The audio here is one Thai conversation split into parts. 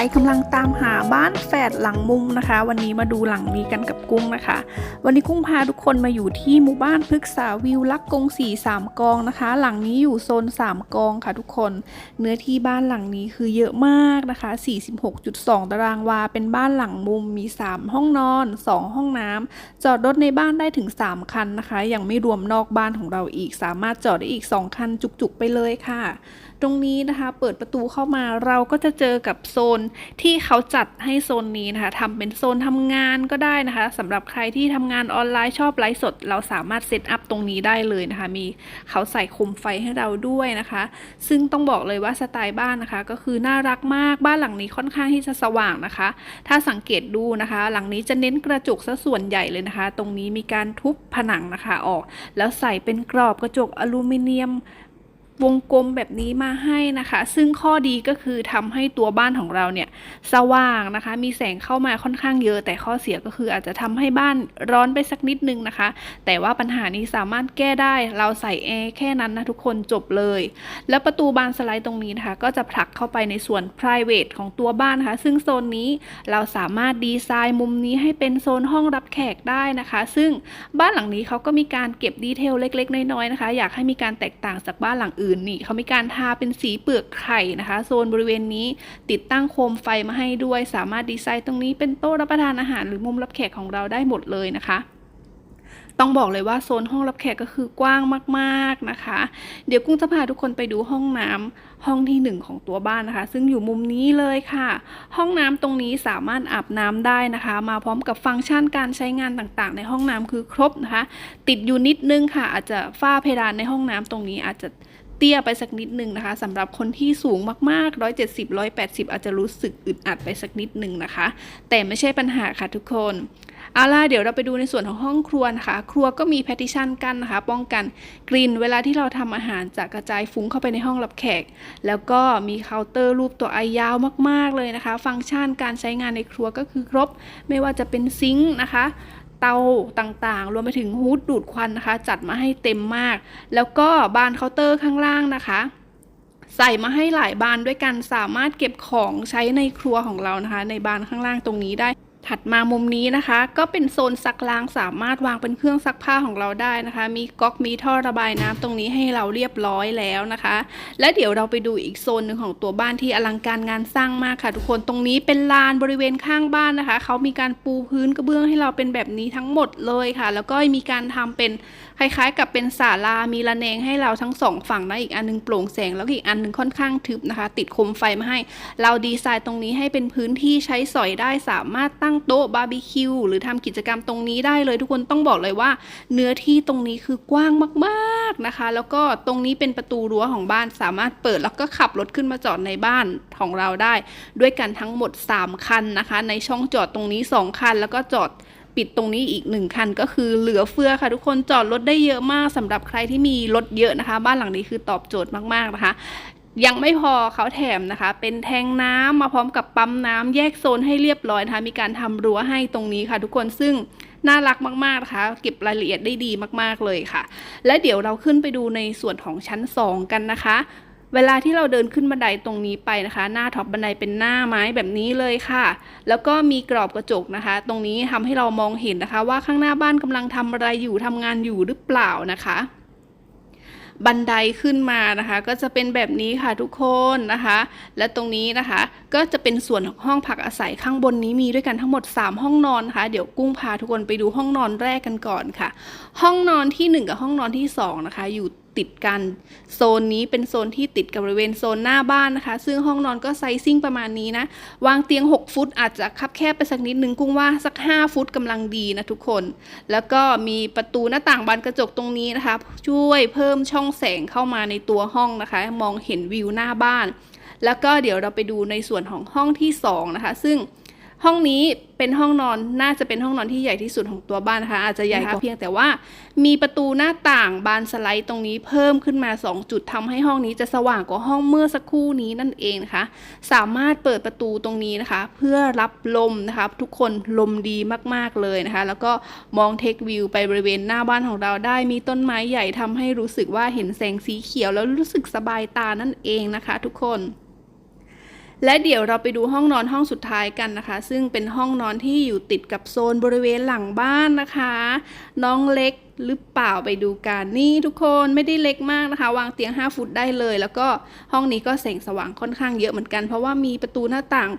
ใครกำลังตามหาบ้านแฝดหลังมุมนะคะ วันนี้มาดูหลังนี้กันกับกุ้งนะคะ วันนี้กุ้งพาทุกคนมาอยู่ที่หมู่บ้านพฤกษาวิวลักกงสีสามกองนะคะ หลังนี้อยู่โซนสามกองค่ะทุกคน เนื้อที่บ้านหลังนี้คือเยอะมากนะคะ 46.2 ตารางวา เป็นบ้านหลังมุมมี 3 ห้องนอน 2 ห้องน้ำจอดรถในบ้านได้ถึง 3 คันนะคะ ยังไม่รวมนอกบ้านของเราอีก สามารถจอดได้อีก 2 คันจุกๆไปเลยค่ะ ตรงนี้นะคะ เปิดประตูเข้ามาเราก็จะเจอกับโซนที่เขาจัดให้โซนนี้นะคะทำเป็นโซนทำงานก็ได้นะคะสำหรับใครที่ทำงานออนไลน์ชอบไลฟ์สด เราสามารถเซตอัพตรงนี้ได้เลยนะคะ มีเขาใส่โคมไฟให้เราด้วยนะคะ ซึ่งต้องบอกเลยว่าสไตล์บ้านนะคะ ก็คือน่ารักมากบ้านหลังนี้ค่อนข้างที่จะสว่างนะคะ ถ้าสังเกตดูนะคะ หลังนี้จะเน้นกระจกซะส่วนใหญ่เลยนะคะ ตรงนี้มีการทุบผนังนะคะออก แล้วใส่เป็นกรอบกระจกอลูมิเนียม วงกลมแบบนี้มาให้นะคะ ซึ่งข้อดีก็คือทำให้ตัวบ้านของเราเนี่ยสว่างนะคะ มีแสงเข้ามาค่อนข้างเยอะ แต่ข้อเสียก็คืออาจจะทำให้บ้านร้อนไปสักนิดนึงนะคะ แต่ว่าปัญหานี้สามารถแก้ได้ เราใส่แอร์แค่นั้นนะทุกคนจบเลย แล้วประตูบานสไลด์ตรงนี้นะคะ ก็จะผลักเข้าไปในส่วน private ของตัวบ้านนะคะ ซึ่งโซนนี้เราสามารถดีไซน์มุมนี้ให้เป็นโซนห้องรับแขกได้นะคะ ซึ่งบ้านหลังนี้เขาก็มีการเก็บดีเทลเล็ก ๆ น้อยๆนะคะ อยากให้มีการแตกต่างจากบ้านหลังอื่นนี่เขามีการทาเป็นสีเปลือกไข่นะคะ โซนบริเวณนี้ติดตั้งโคมไฟมาให้ด้วย สามารถดีไซน์ตรงนี้เป็นโต๊ะรับประทานอาหารหรือมุมรับแขกของเราได้หมดเลยนะคะต้องบอกเลยว่าโซนห้องรับแขกก็คือกว้างมากๆนะคะ เดี๋ยวกุ้งจะพาทุกคนไปดูห้องน้ำห้องที่หนึ่งของตัวบ้านนะคะ ซึ่งอยู่มุมนี้เลยค่ะ ห้องน้ำตรงนี้สามารถอาบน้ำได้นะคะ มาพร้อมกับฟังก์ชันการใช้งานต่างๆ ในห้องน้ำคือครบนะคะ ติดอยู่นิดนึงค่ะ อาจจะฝ้าเพดานในห้องน้ำตรงนี้อาจจะ เตี้ยไปสักนิดหนึ่งนะคะสำหรับคนที่สูงมากๆ 170 180 อาจจะรู้สึกอึดอัดไปสักนิดหนึ่งนะคะ แต่ไม่ใช่ปัญหาค่ะทุกคนเอาล่ะเดี๋ยวเราไปดูในส่วนของห้องครัวนะคะครัวก็มีแพทิชันกั้นนะคะ ป้องกันกลิ่นเวลาที่เราทำอาหารจะกระจายฟุ้งเข้าไปในห้องรับแขก แล้วก็มีเคาน์เตอร์รูปตัวไอยาวมาก ๆเลยนะคะ ฟังก์ชันการใช้งานในครัวก็คือครบ ไม่ว่าจะเป็นซิงค์นะคะ เตาต่างๆ รวมไปถึงฮูดดูดควันนะคะ จัดมาให้เต็มมาก แล้วก็บานเคาน์เตอร์ข้างล่างนะคะ ใส่มาให้หลายบานด้วยกันสามารถเก็บของใช้ในครัวของเรานะคะ ในบานข้างล่างตรงนี้ได้ ถัดมามุมนี้นะคะ ก็เป็นโซนซักล้างสามารถวางเป็นเครื่องซักผ้าของเราได้นะคะ มีก๊อกมีท่อระบายน้ำตรงนี้ให้เราเรียบร้อยแล้วนะคะ และเดี๋ยวเราไปดูอีกโซนหนึ่งของตัวบ้านที่อลังการงานสร้างมากค่ะ ทุกคนตรงนี้เป็นลานบริเวณข้างบ้านนะคะเขามีการปูพื้นกระเบื้องให้เราเป็นแบบนี้ทั้งหมดเลยค่ะ แล้วก็มีการทำเป็นคล้ายๆ กับเป็นศาลามีระแนงให้เราทั้งสองฝั่งนะอีกอันนึงโปร่งแสงแล้วก็อีกอันนึงค่อนข้างทึบนะคะ ติดโคมไฟมาให้ เราดีไซน์ตรงนี้ให้เป็นพื้นที่ใช้สอยได้สามารถตั้งโต๊ะบาร์บีคิวหรือทำกิจกรรมตรงนี้ได้เลย ทุกคนต้องบอกเลยว่า เนื้อที่ตรงนี้คือกว้างมากๆนะคะ แล้วก็ตรงนี้เป็นประตูรั้วของบ้านสามารถเปิดแล้วก็ขับรถขึ้นมาจอดในบ้านของเราได้ ด้วยกันทั้งหมด 3 คันนะคะ ในช่องจอดตรงนี้ 2 คัน แล้วก็จอดปิดตรงนี้อีก1คันก็คือเหลือเฟือค่ะทุกคนจอดรถได้เยอะมากสำหรับใครที่มีรถเยอะนะคะ บ้านหลังนี้คือตอบโจทย์มากๆนะคะ ยังไม่พอเขาแถมนะคะ เป็นแทงน้ำมาพร้อมกับปั๊มน้ำแยกโซนให้เรียบร้อยนะคะมีการทำรั้วให้ตรงนี้ค่ะ ทุกคนซึ่งน่ารักมากๆนะคะ เก็บรายละเอียดได้ดีมากๆเลยค่ะ และเดี๋ยวเราขึ้นไปดูในส่วนของชั้น 2 กันนะคะ เวลาที่เราเดินขึ้นบันไดตรงนี้ไปนะคะ หน้าท็อปบันไดเป็นหน้าไม้แบบนี้เลยค่ะ แล้วก็มีกรอบกระจกนะคะ ตรงนี้ทำให้เรามองเห็นนะคะ ว่าข้างหน้าบ้านกำลังทำอะไรอยู่ทำงานอยู่หรือเปล่านะคะ บันไดขึ้นมานะคะ ก็จะเป็นแบบนี้ค่ะทุกคนนะคะ และตรงนี้นะคะ ก็จะเป็นส่วนของห้องพักอาศัยข้างบนนี้มีด้วยกันทั้งหมด 3 ห้องนอนนะคะ เดี๋ยวกุ้งพาทุกคนไปดูห้องนอนแรกกันก่อนค่ะ ห้องนอนที่ 1 กับห้องนอนที่2นะคะอยู่ ติดกัน โซนนี้เป็นโซนที่ติดกับบริเวณโซนหน้าบ้านนะคะ ซึ่งห้องนอนก็ไซซิ่งประมาณนี้นะ วางเตียง 6 ฟุต อาจจะคับแคบไปสักนิดนึงกุ้งว่าสัก 5 ฟุตกำลังดีนะทุกคน แล้วก็มีประตูหน้าต่างบานกระจกตรงนี้นะคะ ช่วยเพิ่มช่องแสงเข้ามาในตัวห้องนะคะ มองเห็นวิวหน้าบ้าน แล้วก็เดี๋ยวเราไปดูในส่วนของห้องที่สองนะคะซึ่ง ห้องนี้เป็นห้องนอนน่าจะเป็นห้องนอนที่ใหญ่ที่สุดของตัวบ้านนะคะ อาจจะใหญ่กว่าเพียงแต่ว่ามีประตูหน้าต่างบานสไลด์ตรงนี้เพิ่มขึ้นมา 2 จุดทำให้ห้องนี้จะสว่างกว่าห้องเมื่อสักครู่นี้นั่นเองนะคะ สามารถเปิดประตูตรงนี้นะคะ เพื่อรับลมนะคะทุกคนลมดีมากๆเลยนะคะ แล้วก็มองเทควิวไปบริเวณหน้าบ้านของเราได้มีต้นไม้ใหญ่ทำให้รู้สึกว่าเห็นแสงสีเขียวแล้วรู้สึกสบายตานั่นเองนะคะ ทุกคน และเดี๋ยวเราไปดูห้องนอนห้องสุดท้ายกันนะคะ ซึ่งเป็นห้องนอนที่อยู่ติดกับโซนบริเวณหลังบ้านนะคะ น้องเล็ก หรือเปล่าไปดูกันนี่ทุกคนไม่ได้เล็กมากนะคะ วางเตียง 5 ฟุตได้เลย แล้วก็ห้องนี้ก็แสงสว่างค่อนข้างเยอะเหมือนกัน เพราะว่ามีประตูหน้าต่าง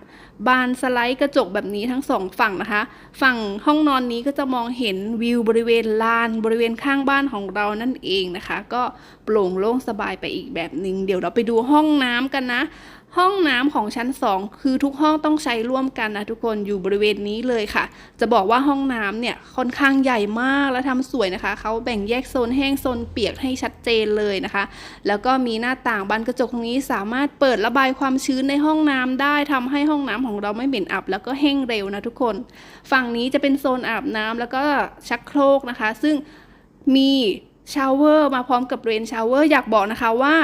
บานสไลด์กระจกแบบนี้ทั้งสองฝั่งนะคะ ฝั่งห้องนอนนี้ก็จะมองเห็นวิวบริเวณลานบริเวณข้างบ้านของเรานั่นเองนะคะ ก็โปร่งโล่งสบายไปอีกแบบหนึ่งเดี๋ยวเราไปดูห้องน้ำกันนะห้องน้ำของชั้น 2 คือทุกห้องต้องใช้ร่วมกันนะทุกคนอยู่บริเวณนี้เลยค่ะ จะบอกว่าห้องน้ำเนี่ยค่อนข้างใหญ่มากและทำสวยนะคะเขาแบ่งแยกโซนแห้งโซนเปียกให้ชัดเจนเลยนะคะ แล้วก็มีหน้าต่างบานกระจกตรงนี้สามารถเปิดระบายความชื้นในห้องน้ำได้ทำให้ห้องน้ำของเราไม่เหม็นอับ แล้วก็แห้งเร็วนะทุกคน ฝั่งนี้จะเป็นโซนอาบน้ำแล้วก็ชักโครกนะคะ ซึ่งมีชาวเวอร์มาพร้อมกับเรนชาวเวอร์อยากบอกนะคะว่า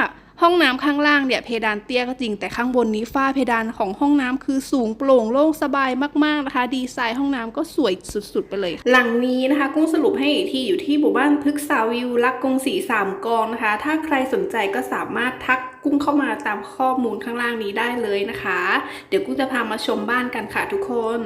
ห้องน้ำข้างล่างเนี่ยเพดานเตี้ยก็จริงแต่ข้างบนนี้ฝ้าเพดานของห้องน้ำคือสูงโปร่งโล่งสบายมากๆนะคะ ดีไซน์ห้องน้ำก็สวยสุดๆไปเลย หลังนี้นะคะกุ้งสรุปให้อีกที่อยู่ที่หมู่บ้านพฤกษาวิวรักกงสีสามกองนะคะ ถ้าใครสนใจก็สามารถทักกุ้งเข้ามาตามข้อมูลข้างล่างนี้ได้เลยนะคะ เดี๋ยวกุ้งจะพามาชมบ้านกันค่ะทุกคน